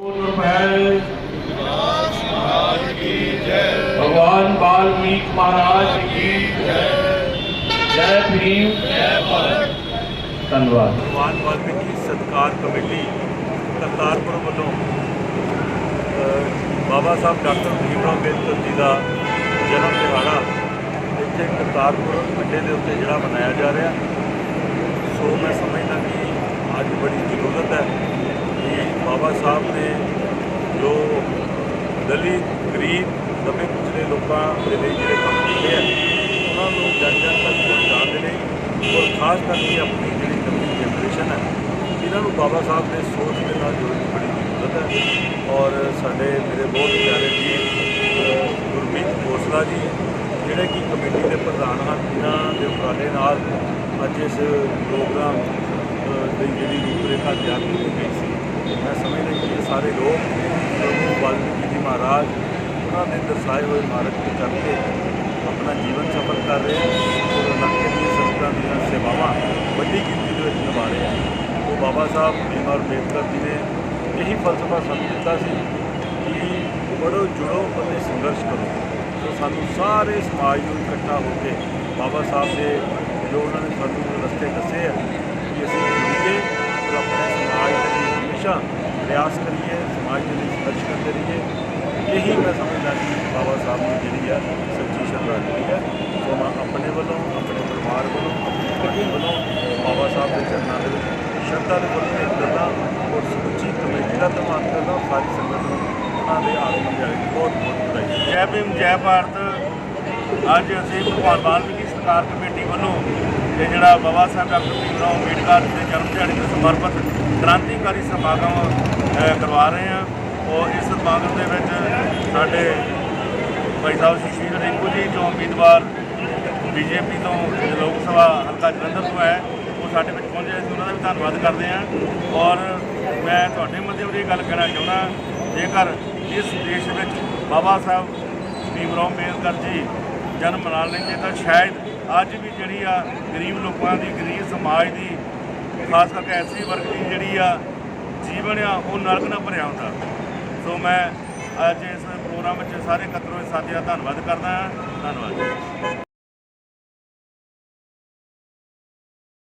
रुपए भगवान वाल्मीकि महाराज की जय भीम जय भारत धन्यवाद ਭਗਵਾਨ ਵਾਲਮੀਕੀ ਸਤਕਾਰ ਕਮੇਟੀ ਕਰਤਾਰਪੁਰ ਵੱਲੋਂ ਅ, ਬਾਬਾ ਸਾਹਿਬ ਡਾਕਟਰ ਭੀਮਰਾਓ ਅੰਬੇਦਕਰ ਜੀ ਦਾ ਜਨਮ ਦਿਹਾੜਾ ਇੱਥੇ ਕਰਤਾਰਪੁਰ ਅੱਡੇ ਦੇ ਉੱਤੇ ਜਿਹੜਾ ਮਨਾਇਆ ਜਾ ਰਿਹਾ ਸੋ ਮੈਂ ਸਮਝਦਾ ਕਿ ਅੱਜ ਬੜੀ ਜ਼ਰੂਰਤ ਹੈ ਕਿ ਬਾਬਾ ਸਾਹਿਬ ਨੇ ਜੋ ਦਲਿਤ, ਗਰੀਬ ਦਬੇ ਕੁਚਲੇ ਲੋਕਾਂ ਦੇ ਲਈ ਜਿਹੜੇ ਕੰਮ ਕੀਤੇ ਆ, ਉਹਨਾਂ ਨੂੰ ਜਨ ਜਨ ਤੱਕ ਪਹੁੰਚਾਉਣ ਦੇ ਲਈ ਔਰ ਖਾਸ ਕਰਕੇ ਆਪਣੀ ਜਿਹੜੀ ਨਵੀਂ ਜਨਰੇਸ਼ਨ ਹੈ, ਇਹਨਾਂ ਨੂੰ ਬਾਬਾ ਸਾਹਿਬ ਦੇ ਸੋਚ ਦੇ ਨਾਲ ਜੋੜਨ ਦੀ ਬੜੀ ਜ਼ਰੂਰਤ ਹੈ। ਔਰ ਸਾਡੇ ਮੇਰੇ ਬਹੁਤ ਪਿਆਰੇ ਜੀ ਗੁਰਮੀਤ ਖੋਸਲਾ ਜੀ, ਜਿਹੜੇ ਕਿ ਕਮੇਟੀ ਦੇ ਪ੍ਰਧਾਨ ਹਨ, ਇਹਨਾਂ ਦੇ ਉਪਰਾਲੇ ਨਾਲ ਅੱਜ ਇਸ ਪ੍ਰੋਗਰਾਮ ਦੀ ਜਿਹੜੀ ਰੂਪਰੇਖਾ ਤਿਆਰ ਕੀਤੀ ਗਈ ਸੀ ਮੈਂ ਸਮਝਦਾ ਕਿ ਇਹ ਸਾਰੇ ਲੋਕ ਪ੍ਰਭੂ ਵਾਲਮੀਕੀ ਜੀ ਮਹਾਰਾਜ ਉਹਨਾਂ ਦੇ ਦਰਸਾਏ ਹੋਏ ਮਾਰਗ ਤੇ ਚੱਲ ਕੇ ਆਪਣਾ ਜੀਵਨ ਸਫਲ ਕਰ ਰਹੇ ਹਨ ਔਰ ਇਲਾਕੇ ਦੀਆਂ ਸੰਗਤਾਂ ਦੀਆਂ ਸੇਵਾਵਾਂ ਵੱਡੀ ਗਿਣਤੀ ਦੇ ਵਿੱਚ ਨਿਭਾ ਰਹੇ ਹਨ ਉਹ ਬਾਬਾ ਸਾਹਿਬ ਭੀਮ ਰਾਓ ਅੰਬੇਦਕਰ ਜੀ ਨੇ ਇਹੀ ਫਲਸਫਾ ਸਾਨੂੰ ਦਿੱਤਾ ਸੀ ਕਿ ਪੜੋ ਜੁੜੋ ਅਤੇ ਸੰਘਰਸ਼ ਕਰੋ ਸੋ ਸਾਨੂੰ ਸਾਰੇ ਸਮਾਜ ਨੂੰ ਇਕੱਠਾ ਹੋ ਕੇ ਬਾਬਾ ਸਾਹਿਬ ਦੇ ਹਮੇਸ਼ਾ ਪ੍ਰਯਾਸ ਕਰੀਏ, ਸਮਾਜ ਦੇ ਲਈ ਸੰਘਰਸ਼ ਕਰਦੇ ਰਹੀਏ। ਇਹੀ ਮੈਂ ਸਮਝਦਾ ਕਿ ਬਾਬਾ ਸਾਹਿਬ ਨੂੰ ਜਿਹੜੀ ਆ ਸੱਚੀ ਸ਼ਰਧਾਂਜਲੀ ਹੈ ਸੋ ਮੈਂ ਆਪਣੇ ਵੱਲੋਂ, ਆਪਣੇ ਪਰਿਵਾਰ ਵੱਲੋਂ, ਆਪਣੀ ਪਾਰਟੀ ਵੱਲੋਂ ਬਾਬਾ ਸਾਹਿਬ ਦੇ ਚਰਨਾਂ ਦੇ ਵਿੱਚ ਸ਼ਰਧਾ ਦੇ ਫੁੱਲ ਭੇਟ ਕਰਦਾ ਔਰ ਸਮੁੱਚੀ ਕਮੇਟੀ ਦਾ ਧੰਨਵਾਦ ਕਰਦਾ ਸਾਰੀ ਸੰਗਤ ਨੂੰ ਉਹਨਾਂ ਦੇ ਆਗਮਨ ਦੀ ਬਹੁਤ ਬਹੁਤ ਵਧਾਈ ਜੈ ਭੀਮ, ਜੈ ਭਾਰਤ। ਅੱਜ ਅਸੀਂ ਭਗਵਾਨ ਵਾਲਮੀਕੀ ਸਰਕਾਰ ਕਮੇਟੀ ਵੱਲੋਂ ਇਹ ਜਿਹੜਾ ਬਾਬਾ ਸਾਹਿਬ ਡਾਕਟਰ ਭੀਮ ਰਾਓ ਅੰਬੇਡਕਰ ਦੇ ਜਨਮ ਦਿਹਾੜੇ ਨੂੰ ਸਮਰਪਿਤ ਕ੍ਰਾਂਤੀਕਾਰੀ ਸਮਾਗਮ ਕਰਵਾ ਰਹੇ ਹਾਂ। ਔਰ ਇਸ ਸਮਾਗਮ ਦੇ ਵਿੱਚ ਸਾਡੇ ਭਾਈ ਸਾਹਿਬ ਸ਼ਸ਼ੀਰ ਰਿੰਕੂ ਜੀ ਜੋ ਉਮੀਦਵਾਰ ਬੀਜੇਪੀ ਤੋਂ ਲੋਕ ਸਭਾ ਹਲਕਾ ਜਲੰਧਰ ਤੋਂ ਹੈ, ਉਹ ਸਾਡੇ ਵਿੱਚ ਪਹੁੰਚੇ ਅਸੀਂ ਉਹਨਾਂ ਦਾ ਵੀ ਧੰਨਵਾਦ ਕਰਦੇ ਹਾਂ। ਔਰ ਮੈਂ ਤੁਹਾਡੇ ਮਾਧਿਅਮ ਦੀ ਇਹ ਗੱਲ ਕਹਿਣਾ ਚਾਹੁੰਦਾ ਜੇਕਰ ਇਸ ਦੇਸ਼ ਵਿੱਚ ਬਾਬਾ ਸਾਹਿਬ ਭੀਮ ਰਾਓ ਅੰਬੇਦਕਰ ਜੀ ਜਨਮ ਮਨਾ ਲੈਂਦੇ ਤਾਂ ਸ਼ਾਇਦ ਅੱਜ ਵੀ ਜਿਹੜੀ ਆ ਗਰੀਬ ਲੋਕਾਂ ਦੀ, ਗਰੀਬ ਸਮਾਜ ਦੀ, ਖਾਸ ਕਰਕੇ ਐਸੀ ਵਰਗ ਦੀ ਜਿਹੜੀ ਆ ਜੀਵਨ ਆ, ਉਹ ਨਰਕ ਨਾਲ ਭਰਿਆ ਹੁੰਦਾ। ਸੋ ਮੈਂ ਅੱਜ ਇਸ ਪ੍ਰੋਗਰਾਮ ਵਿੱਚ ਸਾਰੇ ਇਕੱਤਰ ਹੋਏ ਸਾਥੀਆਂ ਦਾ ਧੰਨਵਾਦ ਕਰਦਾ ਹਾਂ। ਧੰਨਵਾਦ।